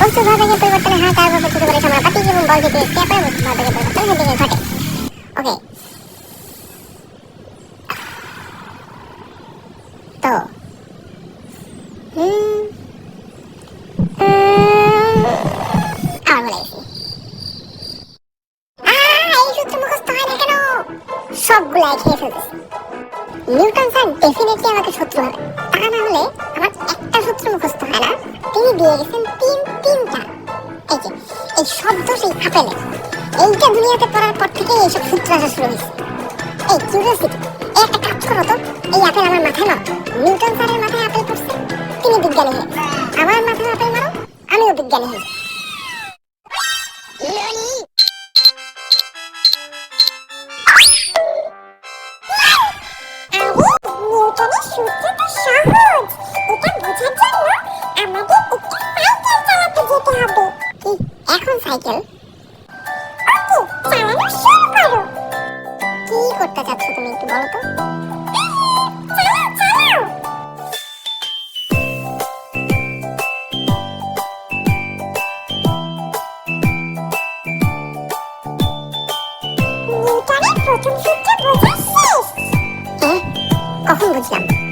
বস্তুর ভরবেগের পরিবর্তনে হার তার উপর ছোট করে সমানুপাতিক এবং বল যেতে স্টেপের ভরবেগের পরিবর্তন হেডিংয়ে ঘটে। ওকে। তো। হুম হয় খেয়ে ফেলতেছি। নিউটন স্যার ডেফিনেটলি আমাকে শত্রু হবে দিয়ে গেছেন তিন, তিনটা। এই যে, এই শব্দ সেই আপেলে। এইটা দুনিয়াতে পড়ার পর থেকে এইসব সূত্র আসা শুরু হয়েছে। এই কিউরিয়াসিটি এই একটা কাজ করো তো। এই আপেল আমার মাথায় মারো। নিউটন স্যারের মাথায় আপেল পড়ছে, তিনি বিজ্ঞানী হয়ে। আমার মাথায় আপেল মারো, আমিও বিজ্ঞানী হয়ে। নিউটনের সূত্র সাইকেল। চালানো শুরু করো। কি করতে চাচ্ছ তুমি একটু বলো তো। প্রথম সূত্র বোঝা শেষ কখন বুঝলাম?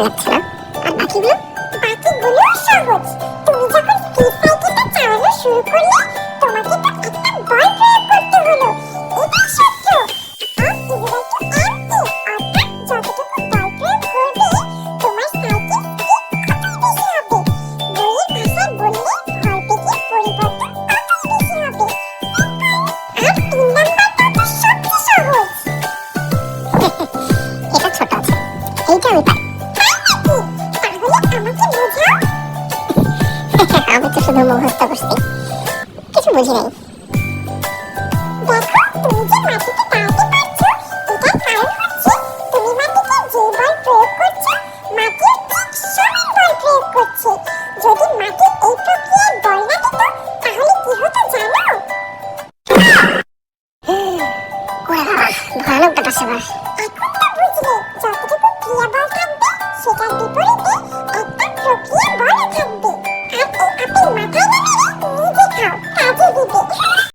না আর বাকিগুলো বাকিগুলো সহজ। তুমি যখন স্পিড সাইকেলটা চালানো শুরু করলে শুধু মুখস্থ করছি। কিছু বুঝি নাই। দেখো না দিত, তাহলে কি হতো জানো? ভয়ানক ব্যাপার স্যাপার এখন তো বুঝলে যতটুকু ক্রিয়া থাকবে, সেটার বিপরীতে